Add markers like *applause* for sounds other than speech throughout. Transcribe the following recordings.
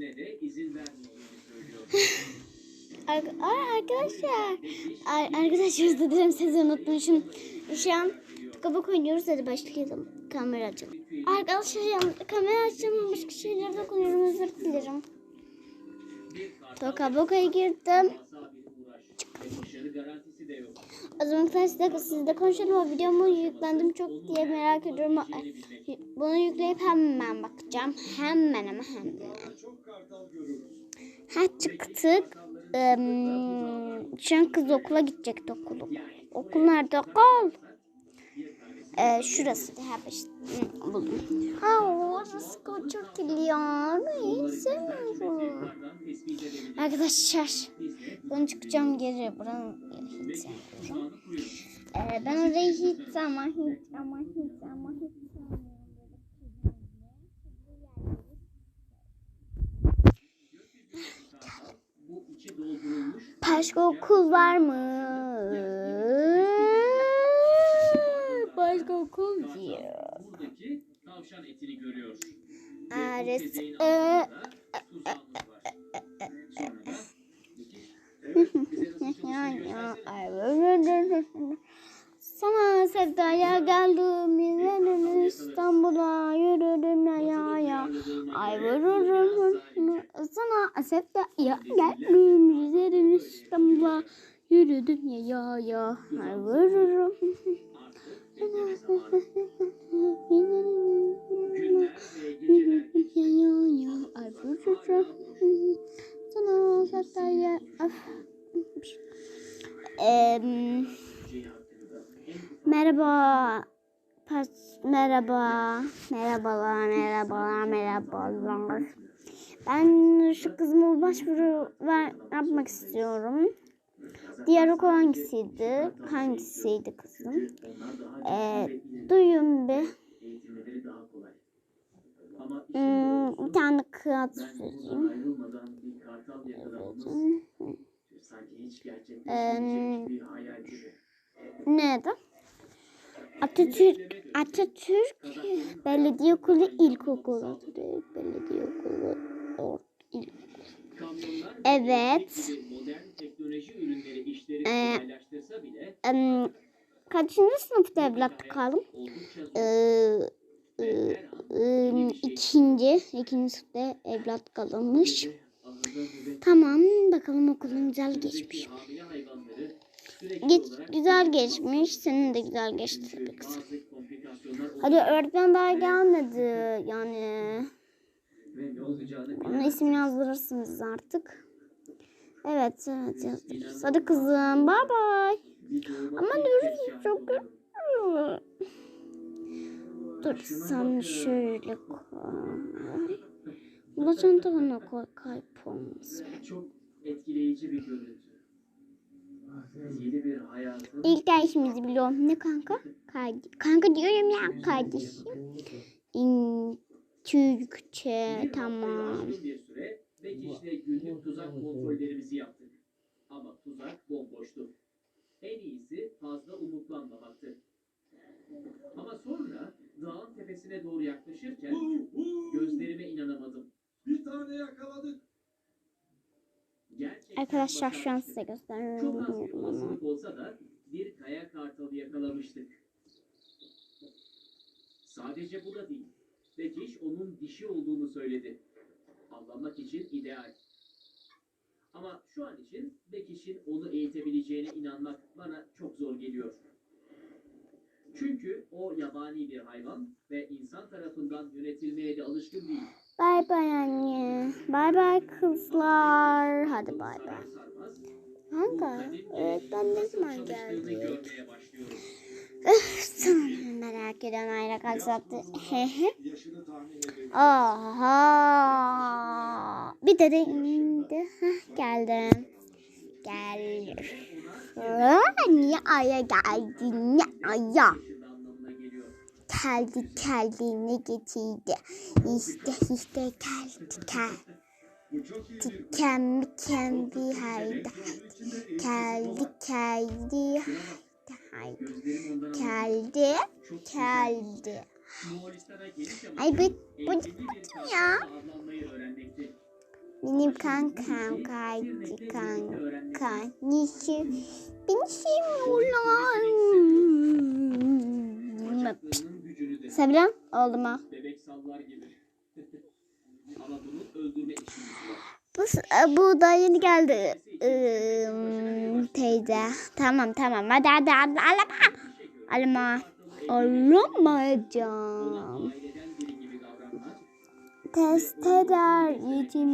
de izin vermeyeceğini söylüyor. *laughs* Ar- Aa, arkadaşlar. Ar- arkadaşlar dilerim sizi unutmuşum. Şu an kabuk oynuyoruz hadi başlayalım. Kamera açalım. Arkadaşlar kamera açacağım başka şeyler dokunuyorum özür dilerim. Toka bokaya girdim. Devasa bir uğraş ve başarı garantisi de yok. O zaman arkadaşlar sizle konuşalım. O videomu yüklendim çok diye merak ediyorum. Bunu yükleyip hemen bakacağım. Hemen ama hemen. Ha çıktık. Ee, şu kız okula gidecekti okulu. Okul nerede okul? Ee, şurası da hep işte. Buldum. Ha orası çok geliyor. Neyse. Arkadaşlar ben çıkacağım geri. Buranın Ee, ben orayı hiç ama hiç ama hiç ama hiç Başka okul var mı? Başka okul yok. buradaki tavşan etini görüyor. Ares. Bezeğin Ee, altında tuzağımız var. Ya Sana sevdaya geldim yürüdüm İstanbul'a yürüdüm ya ya ya. Ay vururum sana sevdaya geldim yürüdüm İstanbul'a yürüdüm ya ya ya. Ay vururum sana sevdaya Of. Merhaba. Pas, merhaba. Merhabalar, merhabalar, merhabalar. Ben şu kızıma başvuru ver, yapmak istiyorum. Diğer okul hangisiydi? Hangisiydi kızım? Ee, duyun bir. Hmm, bir tane kağıt söyleyeyim. Gibi. Neydi? Atatürk, Atatürk Belediye Okulu İlkokulu. Atatürk Belediye Okulu Ort Evet. Ee, Em, kaçıncı sınıfta evlat kaldım? Ee, e, em, ikinci, ikinci sınıfta evlat kalınmış. Tamam, bakalım okulun güzel geçmiş. Geç, güzel geçmiş, senin de güzel geçti tabii kızım. Hadi öğretmen daha gelmedi *laughs* yani. Onun ismini yazdırırsınız artık. Evet, evet yazdırırız. Hadi kızım, bir doğuma Ama ilk dur, çok. Dur sen şöyle koy. Ulaşan tavana koy kayıp olmasın. Çok etkileyici bir görüntü. Yeni bir hayatın İlk dersimizi biliyorum. Ne kanka? Kardeş. Kanka diyorum ya kardeşim. İn, Türkçe tamam. Bir süre Bekiş'le günlük tuzak kontrollerimizi yaptık. Ama tuzak bomboştu. En iyisi fazla umutlanmamaktı. Ama sonra dağın tepesine doğru yaklaşırken gözlerime inanamadım. Bir tane yakaladık. Gerçekten Arkadaşlar şu an size göstermiyorum Çok az bir bilmiyorum ama. olasılık olsa da bir kaya kartalı yakalamıştık. Sadece bu da değil. Bekiş onun dişi olduğunu söyledi. Avlanmak için ideal. Ama şu an için Bekiş'in onu eğitebileceğine inanmak bana çok zor geliyor. Çünkü o yabani bir hayvan ve insan tarafından yönetilmeye de alışkın değil. Bay bay anne. Bay bay kızlar. Hadi bay bay. Kanka öğretmen ne zaman geldi? Merak ediyorum ayrı edelim. *laughs* Aha. Bir de de indi. Heh, geldim. Aa, niye aya geldin? Ne aya? Yaşında anlamına geliyor. Geldi geldi ne getirdi? İşte işte geldi geldi. Bu çok iyi bir Ken mi ken bir haydi. Haydi. Ondan Geldi çok geldi. Moğolistan'a geliş Ay bu, bu bir ya. Benim kankam kaydı kanka. Nişi. Beni sevmiyorlar. Bacaklarının de Sevilen oğluma. bebek sallar gibi. *laughs* Ama öldürme işimiz var. Bu, s- bu da yeni geldi. Ee, teyze. Tamam tamam. Hadi hadi hadi. Alama. Alama. Alamayacağım. Test eder çiğ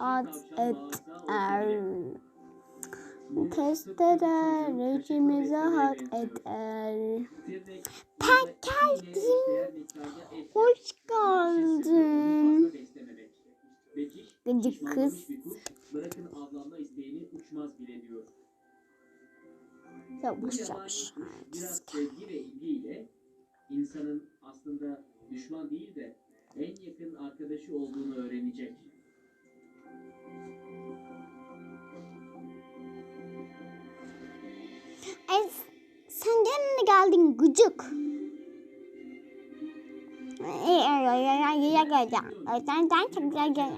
at et er. O Test eder içimize hat eder. Ben geldim. Hoş geldin. Gıcık kız. bırakın avlanma isteğini uçmaz bile diyor. Yavaş yavaş. biraz sevgi ve ilgiyle insanın aslında düşman değil de en yakın arkadaşı olduğunu öğrenecek. Geldin gıcık. Sen sen güzel gel.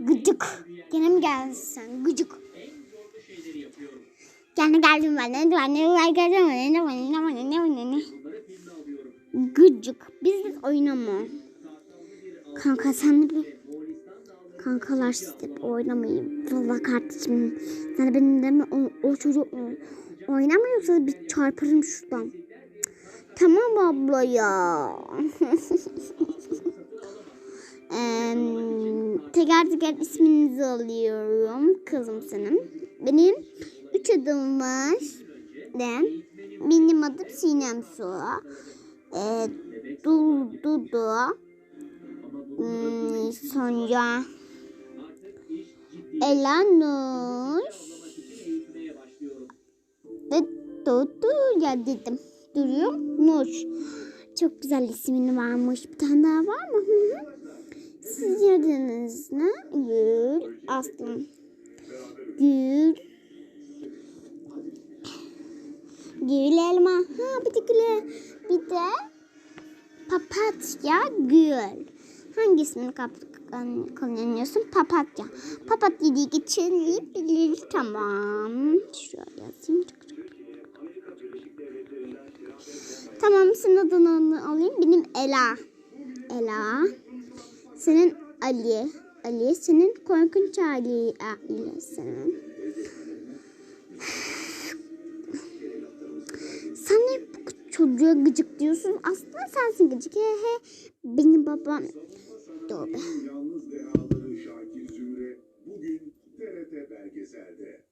Gıcık. Gene mi geldin sen gıcık? Gene geldin ben. Ne ben ne ben geldim ben ne ben ne ben ne ben ne. Gıcık. Biz de oynama. Kanka sen de bir kankalar siz hep oynamayın. Valla kardeşim. Sen benim de mi o, o çocuk oynamıyorsa bir çarparım şuradan. Tamam abla ya. *laughs* Eee, teker teker isminizi alıyorum kızım senin. Benim üç adım var. De, benim adım Sinem Su. Eee Du, Dudu. Hmm, sonra Ela Nur. Dudu ya dedim. Duruyor Nur. Çok güzel ismin varmış. Bir tane daha var mı? Hı hı. Siz adınız ne? Gül. Aslı. Gül. Gül elma. Ha bir de gül. Bir de papatya gül. Hangi ismini kap- kullanıyorsun? Papatya. Papatya diye geçirebilir. Tamam. Şuraya Tamam senin adını alayım. Benim Ela. Ela. Senin Ali. Ali. Senin korkunç Ali. Ali senin. Sen ne çocuğa gıcık diyorsun? Aslında sensin gıcık. He he. Benim babam. Tövbe. Yalnız dehaları Şakir Zümre bugün TRT belgeselde.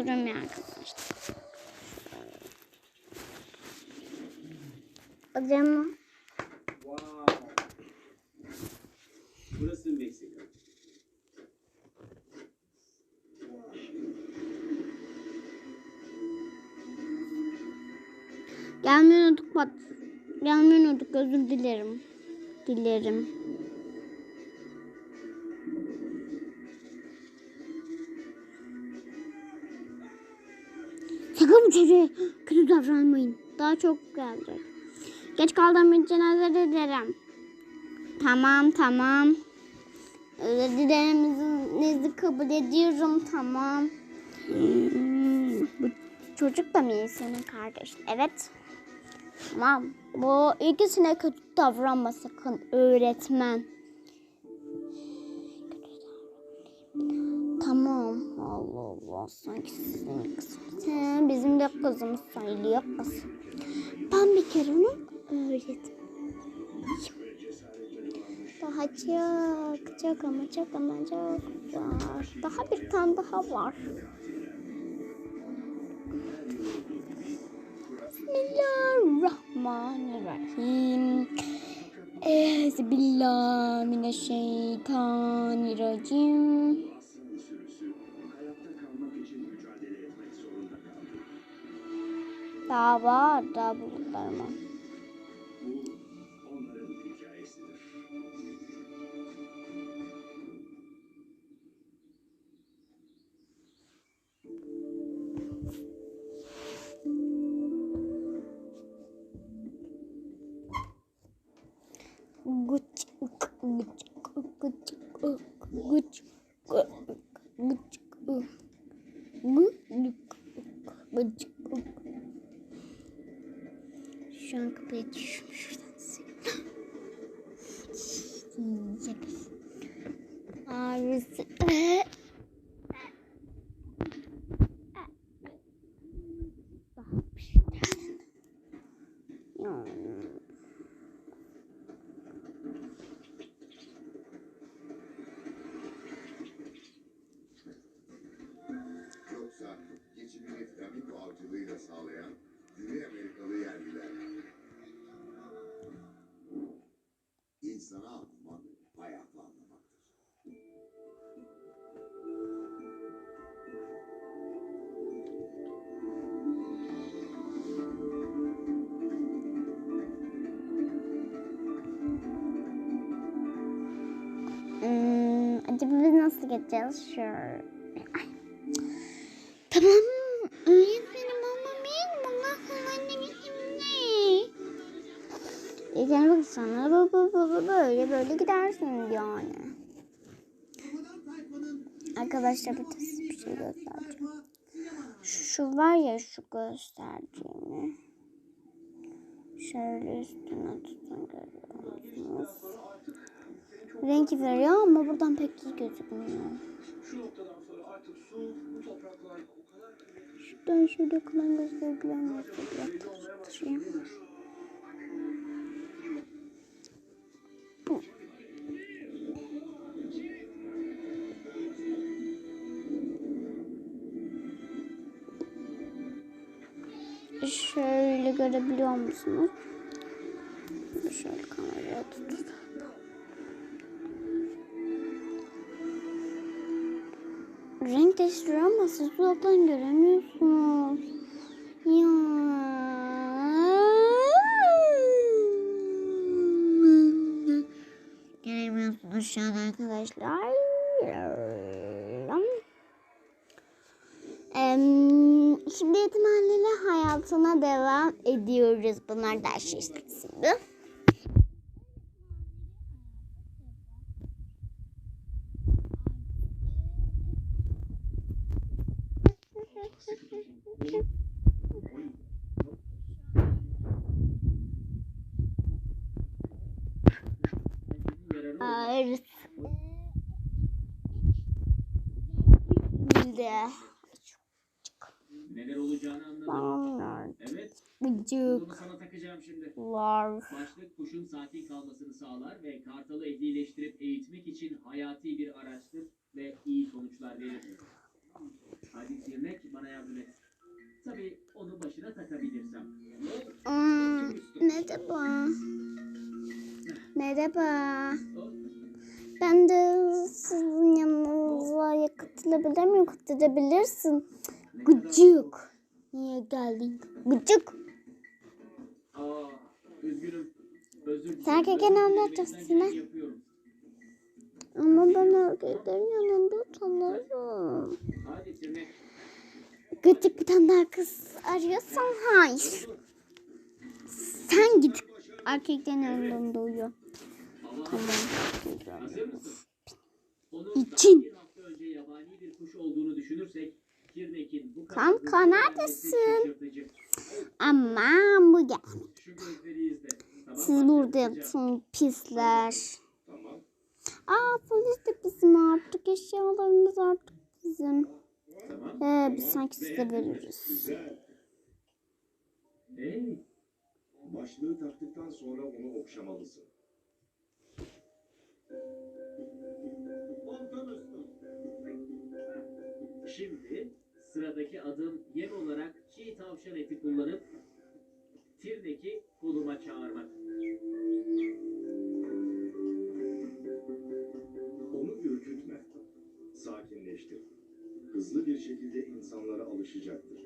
Durum ya arkadaşlar. Hocam Wow. Burası Meksika. gelmeyi unuttuk pat. Gelmeyi unuttuk özür dilerim. Dilerim. Davranmayın. Daha çok gelecek. Geç kaldım için özür dilerim. Tamam tamam. Özür dilerimizi kabul ediyorum tamam. Hmm, bu çocuk da mı senin kardeş? Evet. Tamam. Bu ikisine kötü davranma sakın öğretmen. Tamam. Allah Allah. Sanki sizin kızım. Sen bizim de kızımız sayılıyor kız. Ben bir kere onu öğrettim. Daha çok, çok ama çok ama çok var. Daha bir tane daha var. Bismillahirrahmanirrahim. Euzubillahimineşşeytanirracim. Aslan Daha var, daha avcılığıyla sağlayan Güney Amerikalı yerliler. İnsana anlamak hayatı anlamaktır. Hmm, acaba biz. Böyle böyle gidersiniz yani. Arkadaşlar bir, bir şey göstereceğim. Şu var ya şu gösterdiğimi. Şöyle üstüne tutun görüyor musunuz? Renk veriyor ama buradan pek iyi gözükmüyor. Şu noktadan sonra artık su bu topraklar mi? Şöyle görebiliyor musunuz? Renk değiştiriyor ama siz uzaktan göremiyorsunuz. Ya. An arkadaşlar. Em, şimdi yetimhaneyle hayatına devam ediyoruz. Bunlar ders şey sırasında. Yararı olur. Ağrısı. Bildi. Neler olacağını anladım. Evet. Bunu Gıcık. sana takacağım şimdi. Var. Başlık kuşun sakin kalmasını sağlar ve kartalı ehlileştirip eğitmek için hayati bir araçtır ve iyi sonuçlar verir. Hadi Tirnek bana yardım et. Tabii onu başına takabilirsem. Hmm, merhaba. Merhaba. Ben de sizin yanınıza katılabilir miyim? Kadar- Gıcık. Niye geldin? Gıcık. Aa, üzgünüm. Özür dilerim. Sen Elimden geleni ha? Ama ben erkeklerin yanında utanırım. Gıcık bir tane daha kız arıyorsan hayır. Sen git erkeklerin yanında uyu. İçin. Kanka, neredesin? Aman bu gel. Siz burada yatın pisler. Aa polis de bizim artık eşyalarımız artık bizim. Ee, biz sanki size veririz. Başlığı taktıktan sonra onu okşamalısın. Şimdi sıradaki adım yem olarak çiğ tavşan eti kullanıp Tirnek'i koluma çağırmak. Onu ürkütme. Sakinleştir. Hızlı bir şekilde insanlara alışacaktır.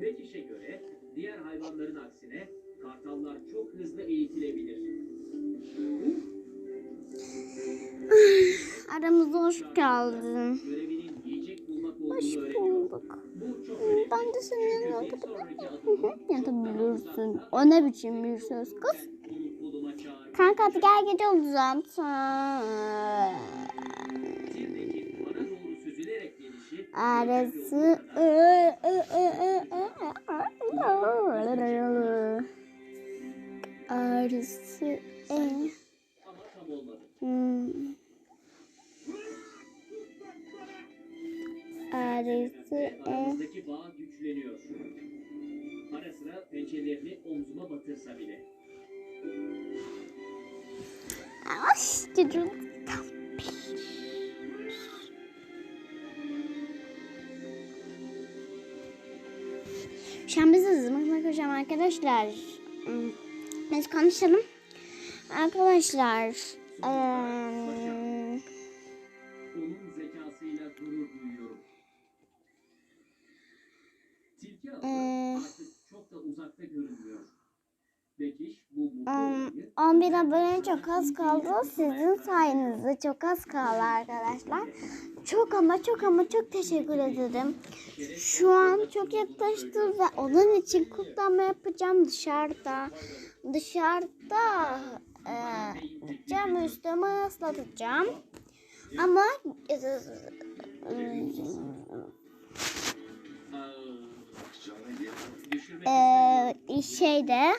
Bekiş'e göre diğer hayvanların aksine kartallar çok hızlı eğitilebilir. Aramıza hoş geldin. Hoş bulduk. Ben de senin yanına adımın Yatabilirsin. O ne biçim bir söz kız? Kanka hadi gel gece olacağım. Gelişi Arası. Ay çocuğum. Şu an biz hızımızla konuşalım arkadaşlar. Hmm, Biz konuşalım. Arkadaşlar. duyuyorum. Tilki Ee. artık çok da uzakta görünmüyor. Bekiş bu mutlu olayı 11 abone çok az kaldı. Sizin sayenizde çok az kaldı arkadaşlar. Çok ama çok ama çok teşekkür ederim. Şu an çok yaklaştı ve onun için kutlama yapacağım dışarıda. Dışarıda e, cam üstüme ıslatacağım. Ama e, e, şeyde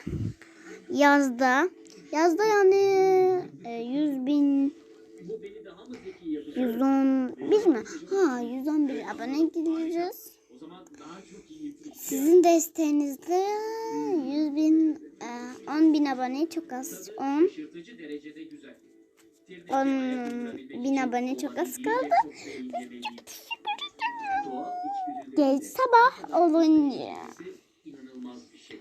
yazda yazda yani e, 100 bin Bu beni daha mı zeki yapacak? 111 mi? Ha 111 abone gideceğiz. Sizin desteğinizle 100 bin, e, 10 bin abone çok az. 10, şaşırtıcı derecede güzel. Tirdeki 10 ayak uydurabilmek bin abone çok az kaldı. Geç sabah olunca. kendisi inanılmaz bir şey.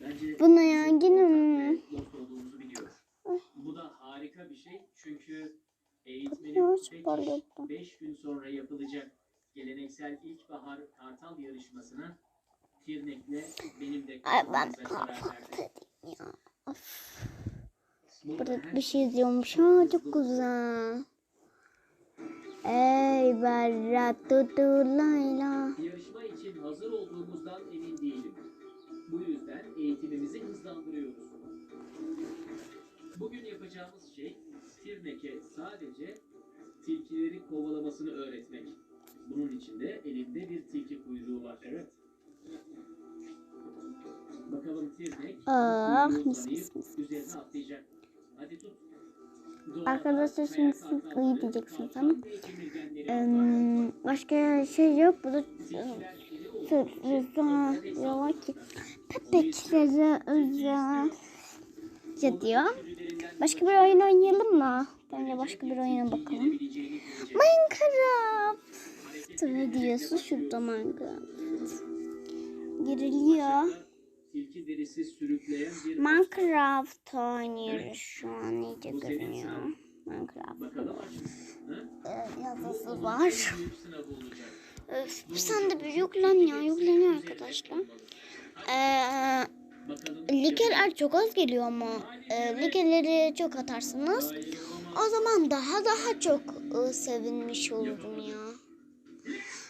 Bence Bunu yine dost olduğumuzu biliyor. Bu da harika bir şey çünkü eğitmenin Yavaş Bekiş parlattım. 5 gün sonra yapılacak geleneksel ilkbahar kartal yarışmasına Tirnek'le benim de Ay ben kahvaltı ya. Of. Burada bir şey izliyormuş. Ha çok güzel. Ey berra tutu layla. Yarışma için hazır olduğumuzdan emin değilim. Bu yüzden eğitimimizi hızlandırıyoruz. Bugün yapacağımız şey Tirnek'e sadece tilkileri kovalamasını öğretmek. Bunun için de elimde bir tilki kuyruğu var. Evet. Bakalım Tirnek Ah, kuyruğu mis, tanıyıp mis, mis. üzerine atlayacak. Hadi tut. Arkadaşlar şimdi siz iyi diyeceksiniz ama, başka şey yok. Bu da Tilkiler iri olduğu için sözlüğü diyor ki Pepekleri özel diyor. Başka bir oyun oynayalım mı? Bence başka bir oyuna bakalım. Minecraft. Ne diyorsun şurada Minecraft? Giriliyor. Bir Minecraft oynuyoruz şu an iyice görünüyor. Minecraft. yazısı var. Öf, sen de bir yüklen ya. Yükleniyor arkadaşlar. Ee, Likeler çok az geliyor ama e, likeleri çok atarsınız. O zaman daha daha çok e, sevinmiş olurum ya.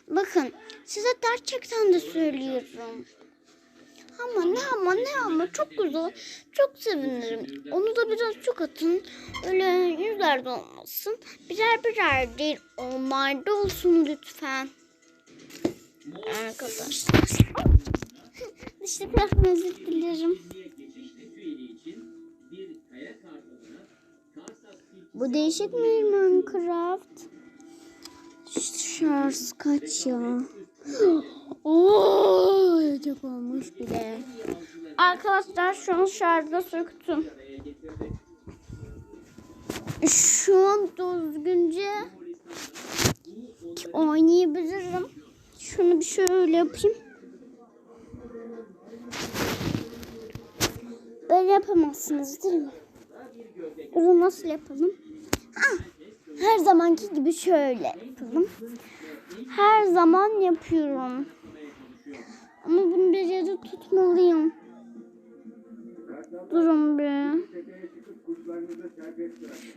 Bakın size gerçekten de söylüyorum. Ama ne ama ne ama çok güzel. Çok sevinirim. Onu da biraz çok atın. Öyle yüzlerde olmasın. Birer birer değil. Onlarda olsun lütfen. Arkadaşlar. Biraz özür dilerim. Bu değişik mi Minecraft? Şarj kaç ya? *gasps* Oo, çok olmuş bile. Arkadaşlar şu an şarjda söktüm. Şu an düzgünce oynayabilirim. Şunu bir şöyle yapayım. Böyle yapamazsınız değil mi? Bunu nasıl yapalım? Ah, her zamanki gibi şöyle yapalım. Her zaman yapıyorum. Ama bunu bir yere tutmalıyım. Durun bir.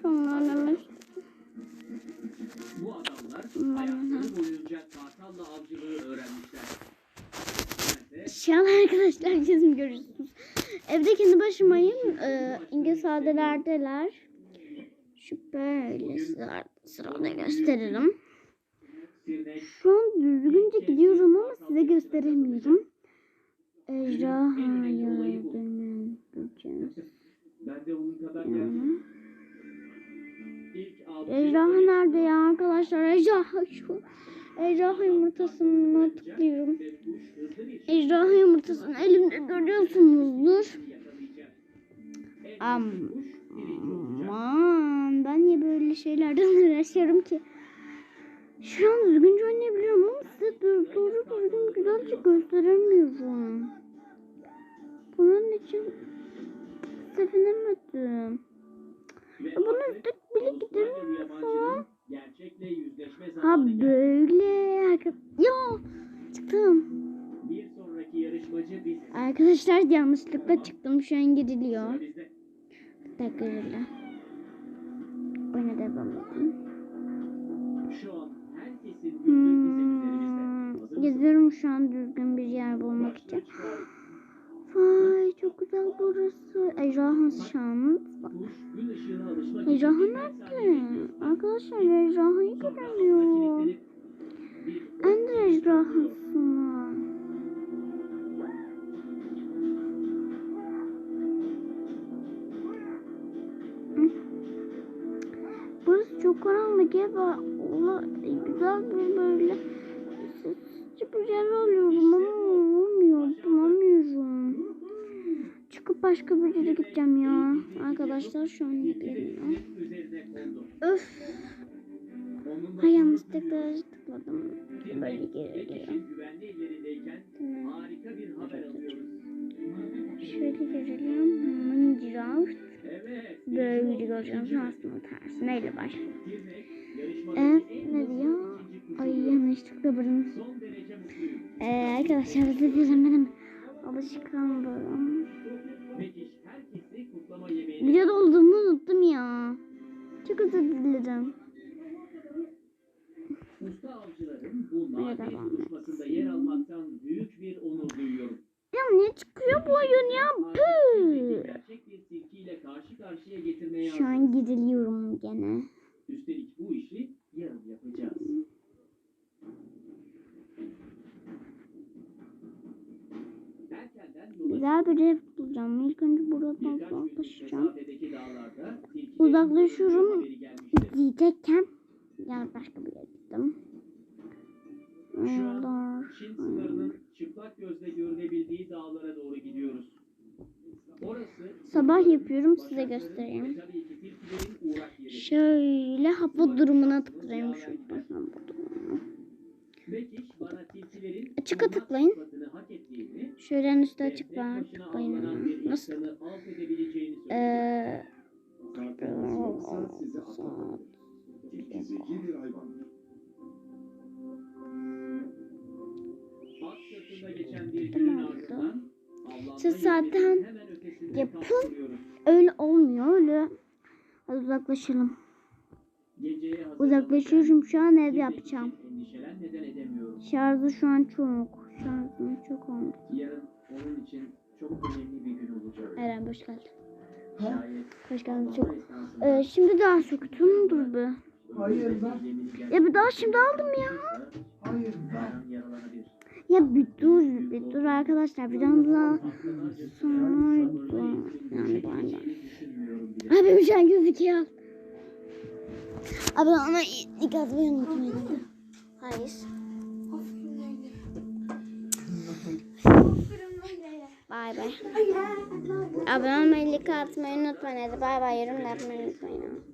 Şunları bir Bu adamlar hayatları boyunca kartalla avcılığı öğrenmişler. Şu an arkadaşlar gözüm görüyorsunuz. Evde kendi başımayım. Ee, İngilizce'lerdeler. Şu böyle sıra, sırada gösteririm. Şu an düzgünce gidiyorum ama size gösteremiyorum. Dönen gücüm. ben de Ejderha nerede ya arkadaşlar? Ejderha şu. Ejderha yumurtasına tıklıyorum. Ejderha yumurtasını elimde görüyorsunuzdur. Aman ben niye böyle şeylerden *laughs* uğraşıyorum ki? Şu an düzgünce oynayabiliyorum ama size doğru, düzgün güzelce gösteremiyorum. Bunun için sevinemedim. Ya bunu üstte bile gidelim yabancının Gerçekle yüzleşme Ha zamanı geldi. böyle. arka- Ya çıktım. Bir sonraki yarışmacı biz. Arkadaşlar yanlışlıkla çıktım. Şu an gidiliyor. Sıra bizde. Tekrar öyle. Oyuna devam edeyim. Şu an herkesin gözü bizim üzerimizde. Hmm, mısın? geziyorum şu an düzgün bir yer bulmak için. Vay çok güzel burası. Ejderha şanı. Bak. Kuş gün ışığına alışmak Ejderha için birkaç saniye nerede? Arkadaşlar ejderhayı göremiyorum. Ender ejderhası. Hı. Burası çok karanlık ya. Güzel bir böyle sessizce bir yer alıyorum ama. Bulamıyorum. Çıkıp başka bir yere gideceğim ya. Arkadaşlar şu an yükleniyor. Öf. Ha yanlışlıkla tıkladım. Böyle geri geliyor. Harika bir. Şöyle görelim. Minecraft. Evet. Böyle göreceğim. Aslında tersi. Neyle başlıyor? E en ne diyor? Ay yanlışlıkla mutluyum. Ee, arkadaşlar dilerim benim alışkanlığım. Videoda olduğumu unuttum ya. Çok özür dilerim. usta avcıların bu Buraya nadir devam buluşmasında yer almaktan büyük bir onur duyuyorum. Ya niye çıkıyor bu oyun ya? Artık filmdeki gerçek bir tilkiyle karşı karşıya getirmeye Şu an gidiliyorum gene. Üstelik bu işi yarın yapacağız. Güzel bir ev bulacağım. İlk önce buradan uzaklaşacağım. Uzaklaşıyorum. Diyecekken yani başka bir yere gittim. Şu. Çin sınırının çıplak gözle görünebildiği dağlara doğru gidiyoruz. Orası Sabah yapıyorum size göstereyim. Şöyle hava durumuna tıklayayım şuradan. Açıka tıklayın. Sıfatını hak ettiğini Şöyle en üstte ve açık var. Tıklayın. Nasıl? Eee Siz zaten yapın. öyle olmuyor öyle. Hadi uzaklaşalım. Uzaklaşıyorum şu an ev yapacağım. Şarjı şu an çok. Şarjım çok oldu. Yarın onun için çok önemli bir gün olacak. Eren hoş geldin. Şayet Hoş geldin çok. Ee, şimdi daha söktüm dur be. Hayır ben. Ya bir daha şimdi aldım ya. Hayır ben. Ya bir dur bir dur arkadaşlar biraz daha sonra yani. Düşünmüyorum bile. Abi şu an gözüküyor. Abi ama atmayı unutmayın. Hayır. Bay bay. Abone olmayı, like atmayı unutmayın. Bay bay. Yorum da yapmayı unutmayın.